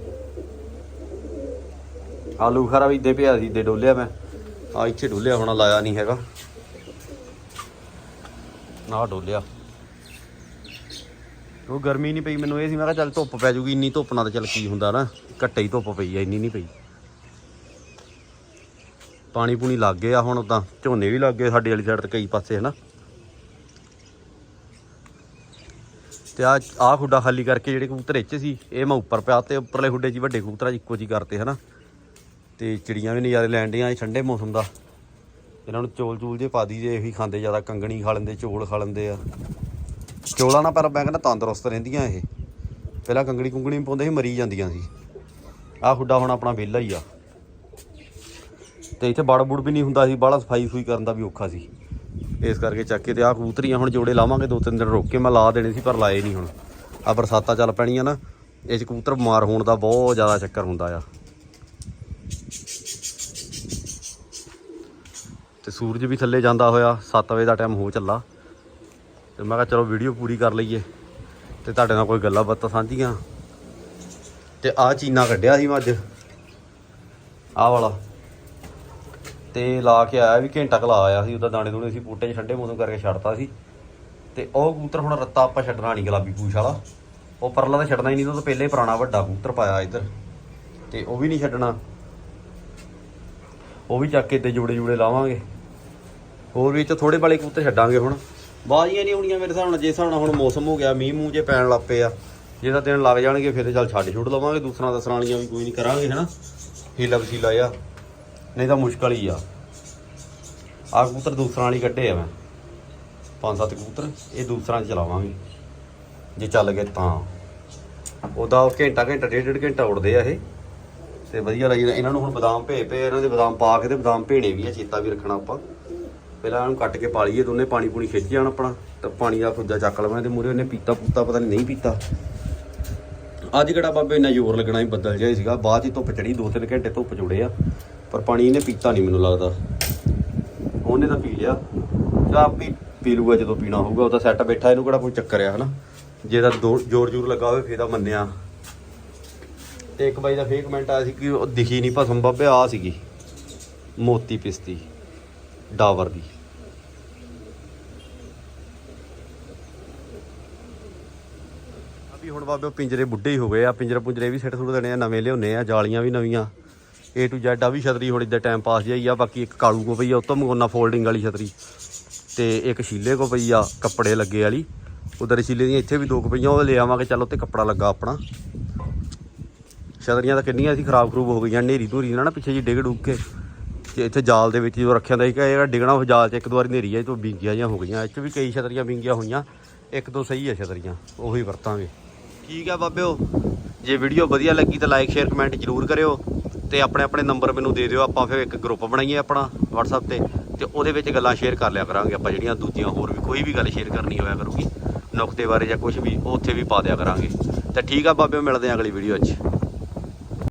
ਆਲੂ ਖਰਾ ਵੀ ਇੱਦੇ ਪਿਆ ਸੀ, ਇੱਦੇ ਡੋਲਿਆ ਮੈਂ। ਆ ਇੱਥੇ ਡੋਲਿਆ ਹੋਣਾ, ਲਾਇਆ ਨਹੀਂ ਹੈਗਾ। ਨਾ ਡੋਲਿਆ। ਉਹ ਗਰਮੀ ਨਹੀਂ ਪਈ ਮੈਨੂੰ ਇਹ ਸੀ, ਮੈਂ ਕਿਹਾ ਚੱਲ ਧੁੱਪ ਪੈ ਜੂਗੀ, ਇੰਨੀ ਧੁੱਪ ਨਾਲ ਤਾਂ ਚੱਲ ਕੀ ਹੁੰਦਾ ਨਾ? ਘੱਟੇ ਹੀ ਧੁੱਪ ਪਈ ਆ, ਇੰਨੀ ਨਹੀਂ ਪਈ। ਪਾਣੀ ਪੂਣੀ ਲੱਗ ਗਿਆ ਹੁਣ ਉਦਾਂ ਝੋਨੇ ਵੀ ਲੱਗ ਗਏ ਸਾਡੇ ਵਾਲੀ ਸਾਈਡ ਤੇ ਕਈ ਪਾਸੇ, ਹਨਾ? ਤੇ ਆ ਆ ਖੁੱਡਾ ਖਾਲੀ ਕਰਕੇ ਜਿਹੜੇ ਕਬੂਤਰ ਇੱਚ ਸੀ, ਇਹ ਮੈਂ ਉੱਪਰ ਪਿਆ ਤੇ ਉੱਪਰਲੇ ਖੁੱਡੇ 'ਚ ਵੱਡੇ ਕਬੂਤਰਾਂ 'ਚ ਇੱਕੋ ਜੀ ਕਰਤੇ, ਹਨਾ? ਤੇ ਚਿੜੀਆਂ ਵੀ ਨਜ਼ਾਰੇ ਲੈਣ ਡੀਆਂ ਇਹ ਠੰਡੇ ਮੌਸਮ ਦਾ। ਇਹਨਾਂ ਨੂੰ ਚੋਲ ਚੂਲ ਜੇ ਪਾ ਦੀ ਜੇ ਇਹੀ ਖਾਂਦੇ ਜ਼ਿਆਦਾ, ਕੰਗਣੀ ਖਾ ਲੈਂਦੇ, ਚੋਲ ਖਾ ਲੈਂਦੇ ਆ। ਚੋਲਾਂ ਨਾਲ ਪਰ ਮੈਂ ਕਹਿੰਦਾ ਤੰਦਰੁਸਤ ਰਹਿੰਦੀਆਂ ਇਹ। ਪਹਿਲਾਂ ਕੰਗਣੀ ਕੁੰਗਣੀ ਪਾਉਂਦੇ ਸੀ, ਮਰੀ ਜਾਂਦੀਆਂ ਸੀ। ਆਹ ਹੁੱਡਾ ਹੁਣ ਆਪਣਾ ਵਿਹਲਾ ਹੀ ਆ। ਤੇ ਇੱਥੇ ਬੜ ਬੁੜ ਵੀ ਨਹੀਂ ਹੁੰਦਾ ਸੀ, ਬਾਹਲਾ ਸਫ਼ਾਈ ਸੂਈ ਕਰਨ ਦਾ ਵੀ ਔਖਾ ਸੀ। ਇਸ ਕਰਕੇ ਚੱਕ ਕੇ ਤੇ ਆਹ ਕਬੂਤਰੀਆਂ ਹੁਣ ਜੋੜੇ ਲਾਵਾਂਗੇ, ਦੋ ਤਿੰਨ ਦਿਨ ਰੋਕ ਕੇ ਮੈਂ ਲਾ ਦੇਣੇ ਸੀ, ਪਰ ਲਾਏ ਨਹੀਂ ਹੁਣ। ਆ ਬਰਸਾਤਾਂ ਚੱਲ ਪੈਣੀਆਂ ਨਾ, ਇਹ 'ਚ ਕਬੂਤਰ ਬਿਮਾਰ ਹੋਣ ਦਾ ਬਹੁਤ ਜ਼ਿਆਦਾ ਚੱਕਰ ਹੁੰਦਾ ਆ। ਤੇ ਸੂਰਜ ਵੀ ਥੱਲੇ ਜਾਂਦਾ ਹੋਇਆ 7 ਵਜੇ ਦਾ ਟਾਈਮ ਹੋ ਚੱਲਾ। ਤੇ ਮੈਂ ਕਿਹਾ ਚਲੋ ਵੀਡੀਓ ਪੂਰੀ ਕਰ ਲਈਏ ਤੇ ਤੁਹਾਡੇ ਨਾਲ ਕੋਈ ਗੱਲਾਂ ਬਾਤਾਂ ਸਾਂਝੀਆਂ। ਤੇ ਆਹ ਚੀਨਾ ਕੱਢਿਆ ਸੀ ਮੈਂ ਅੱਜ। ਆਹ ਵਾਲਾ। ਤੇ ਲਾ ਕੇ ਆਇਆ ਵੀ ਘੰਟਾ ਕੁ ਲਾ ਆਇਆ ਸੀ, ਉਹਦਾ ਦਾਣੇ ਦੂਣੇ ਸੀ ਬੂਟੇ 'ਚ ਠੰਡੇ ਮੌਸਮ ਕਰਕੇ ਛੱਡਤਾ ਸੀ। ਤੇ ਉਹ ਕਬੂਤਰ ਹੁਣ ਰੱਤਾ ਆਪਾਂ ਛੱਡਣਾ ਨਹੀਂ ਗੁਲਾਬੀ ਪੂਛ ਵਾਲਾ। ਉਹ ਪਰਲਾ ਤਾਂ ਛੱਡਣਾ ਹੀ ਨਹੀਂ, ਉਹ ਤਾਂ ਪਹਿਲੇ ਹੀ ਪੁਰਾਣਾ ਵੱਡਾ ਕਬੂਤਰ ਪਾਇਆ ਇੱਧਰ। ਤੇ ਉਹ ਵੀ ਨਹੀਂ ਛੱਡਣਾ। ਉਹ ਵੀ ਚੱਕ ਕੇ ਤੇ ਜੋੜੇ ਜੋੜੇ ਲਾਵਾਂਗੇ। ਹੋਰ ਵੀ ਚ ਥੋੜੇ ਵਾਲੇ ਕਬੂਤਰ ਛੱਡਾਂਗੇ ਹੁਣ। ਬਾਜ਼ੀਆਂ ਨਹੀਂ ਹੋਣੀਆਂ ਮੇਰੇ ਹਿਸਾਬ ਨਾਲ, ਜੇ ਹਿਸਾਬ ਨਾਲ ਹੁਣ ਮੌਸਮ ਹੋ ਗਿਆ, ਮੀਂਹ ਮੂੰਹ ਜੇ ਪੈਣ ਲੱਗ ਪਏ ਆ ਜੇ ਤਾਂ ਦਿਨ ਲੱਗ ਜਾਣਗੇ, ਫਿਰ ਚੱਲ ਛੱਡ ਛੁੱਟ ਲਵਾਂਗੇ, ਦੂਸਰਾ ਦਸਣ ਵਾਲੀਆਂ ਵੀ ਕੋਈ ਨਹੀਂ ਕਰਾਂਗੇ, ਹਨਾ? ਹੀਲਾ ਵਸੀਲਾ ਆ, ਨਹੀਂ ਤਾਂ ਮੁਸ਼ਕਲ ਹੀ ਆ। ਆ ਕਬੂਤਰ ਦੂਸਰਾ ਵਾਲੀ ਕੱਢੇ ਆ ਮੈਂ। ਪੰਜ ਸੱਤ ਕਬੂਤਰ, ਇਹ ਦੂਸਰਾ ਚਲਾਵਾਂਗੇ। ਜੇ ਚੱਲ ਗਏ ਤਾਂ। ਉਹਦਾ ਘੰਟਾ ਘੰਟਾ, ਡੇਢ ਡੇਢ ਘੰਟਾ ਉੜਦੇ ਆ ਇਹ। ਤੇ ਵਧੀਆ ਲੱਗਦਾ, ਇਹਨਾਂ ਨੂੰ ਹੁਣ ਬਦਾਮ ਭੇ ਪਏ ਇਹਨਾਂ ਦੇ ਬਦਾਮ ਪਾ ਕੇ ਤੇ ਬਦਾਮ ਭੇਣੇ ਵੀ ਆ, ਚੇਤਾ ਵੀ ਰੱਖਣਾ ਆਪਾਂ। ਪਹਿਲਾਂ ਇਹਨੂੰ ਕੱਟ ਕੇ ਪਾ ਲਈਏ ਦੋਨੇ ਪਾਣੀ ਪੂਣੀ ਖਿੱਚ ਜਾਣ ਆਪਣਾ, ਤਾਂ ਪਾਣੀ ਦਾ ਖੁੱਜਾ ਚੱਕ ਲਵਾਂ ਤੇ ਮੂਰੇ ਉਹਨੇ ਪੀਤਾ ਪੂਤਾ ਪਤਾ ਨਹੀਂ ਨਹੀਂ ਪੀਤਾ। ਅੱਜ ਕਿਹੜਾ ਬਾਬੇ ਇੰਨਾ ਜ਼ੋਰ ਲੱਗਣਾ ਹੀ ਬੱਦਲ ਜਿਹਾ ਸੀਗਾ, ਬਾਅਦ 'ਚ ਧੁੱਪ ਚੜੀ 2-3 ਘੰਟੇ ਧੁੱਪ ਜੁੜੇ ਆ, ਪਰ ਪਾਣੀ ਇਹਨੇ ਪੀਤਾ ਨਹੀਂ ਮੈਨੂੰ ਲੱਗਦਾ। ਉਹਨੇ ਤਾਂ ਪੀ ਲਿਆ। ਜਾਂ ਵੀ ਪੀ ਲੂਗਾ ਜਦੋਂ ਪੀਣਾ ਹੋਊਗਾ ਉਹਦਾ ਸੈੱਟ ਬੈਠਾ, ਇਹਨੂੰ ਕਿਹੜਾ ਕੋਈ ਚੱਕਰ ਆ, ਹਨਾ? ਜੇ ਤਾਂ ਦੋ- ਜ਼ੋਰ ਜ਼ੋਰ ਲੱਗਾ ਹੋਵੇ, ਫੇਰ ਤਾਂ ਮੰਨਿਆ। ਤੇ ਇੱਕ ਬਾਈ ਦਾ ਫੇਕ ਕਮੈਂਟ ਆਇਆ ਸੀ ਕਿ ਉਹ ਦਿਖੀ ਨਹੀਂ ਭਸਮ ਬਾਬੇ, ਆ ਸੀਗੀ। ਮੋਤੀ ਪਿਸਤੀ, ਡਾਵਰ ਦੀ। ਹੁਣ ਬਾਬੇ ਉਹ ਪਿੰਜਰੇ ਬੁੱਢੇ ਹੀ ਹੋ ਗਏ ਆ। ਪਿੰਜਰੇ ਪੁੰਜਰੇ ਵੀ ਸਿੱਟ ਸੁੱਟ ਦੇਣੇ ਆ, ਨਵੇਂ ਲਿਆਉਣੇ ਆ, ਜਾਲੀਆਂ ਵੀ ਨਵੀਆਂ। A ਟੂ Z ਆ ਵੀ ਛਤਰੀ ਹੁਣ ਇਦਾਂ ਟਾਈਮ ਪਾਸ ਜਾਈ ਆ, ਬਾਕੀ ਇੱਕ ਕਾਲੂ ਕੋ ਪਈ ਆ, ਉਤੋਂ ਮੰਗੋਨਾ ਫੋਲਡਿੰਗ ਵਾਲੀ ਛਤਰੀ। ਤੇ ਇੱਕ ਸ਼ੀਲੇ ਕੋ ਪਈ ਆ, ਕੱਪੜੇ ਲੱਗੇ ਵਾਲੀ। ਉਧਰ ਸ਼ੀਲੇ ਦੀਆਂ ਇੱਥੇ ਵੀ ਦੋ ਕੁ ਪਈਆਂ ਉਹ ਲੈ ਆਵਾਂਗੇ, ਚੱਲ ਉੱਤੇ ਕੱਪੜਾ ਲੱਗਾ ਆਪਣਾ। ਛਤਰੀਆਂ ਤਾਂ ਕਿੰਨੀਆਂ ਸੀ, ਖਰਾਬ ਖਰੂਬ ਹੋ ਗਈਆਂ ਨੇਰੀ ਧੂਰੀ ਨਾਲ ਨਾ ਪਿੱਛੇ ਜੀ ਡਿੱਗ ਡੁੱਗ ਕੇ। ਤੇ ਇੱਥੇ ਜਾਲ ਦੇ ਵਿੱਚ ਜੋ ਰੱਖਿਆ ਹੁੰਦਾ ਸੀ ਕਿ ਇਹ ਜਿਹੜਾ ਡਿੱਗਣਾ, ਉਹ ਜਾਲ 'ਚ ਇੱਕ ਦੋ ਵਾਰੀ ਨੇਰੀ ਆਈ ਤੋਂ ਬਿੰਗੀਆਂ ਜਾਂ ਹੋ ਗਈਆਂ। ਇਹ 'ਚ ਵੀ ਕਈ ਛਤਰੀਆਂ ਬਿੰਗੀਆਂ ਹੋਈਆਂ, ਇੱਕ ਦੋ ਸਹੀ ਆ ਛਤਰੀਆਂ, ਉਹੀ ਵਰਤਾਂਗੇ। ਠੀਕ ਆ ਬਾਬਿਓ। ਜੇ ਵੀਡੀਓ ਵਧੀਆ ਲੱਗੀ ਤਾਂ ਲਾਈਕ ਸ਼ੇਅਰ ਕਮੈਂਟ ਜ਼ਰੂਰ ਕਰਿਓ ਤੇ ਆਪਣੇ ਆਪਣੇ ਨੰਬਰ ਮੈਨੂੰ ਦੇ ਦਿਓ। ਆਪਾਂ ਫਿਰ ਇੱਕ ਗਰੁੱਪ ਬਣਾਈਏ ਆਪਣਾ WhatsApp ਤੇ ਤੇ ਉਹਦੇ ਵਿੱਚ ਗੱਲਾਂ ਸ਼ੇਅਰ ਕਰ ਲਿਆ ਕਰਾਂਗੇ ਆਪਾਂ, ਜਿਹੜੀਆਂ ਦੂਜੀਆਂ ਹੋਰ ਵੀ ਕੋਈ ਵੀ ਗੱਲ ਸ਼ੇਅਰ ਕਰਨੀ ਹੋਇਆ ਕਰੂਗੀ। ਨੁਕਤੇ ਬਾਰੇ ਜਾਂ ਕੁਝ ਵੀ ਉਹ ਉੱਥੇ ਵੀ ਪਾ ਦਿਆ ਕਰਾਂਗੇ। ਤਾਂ ਠੀਕ ਆ ਬਾਬਿਓ, ਮਿਲਦੇ ਆਂ ਅਗਲੀ ਵੀਡੀਓ 'ਚ।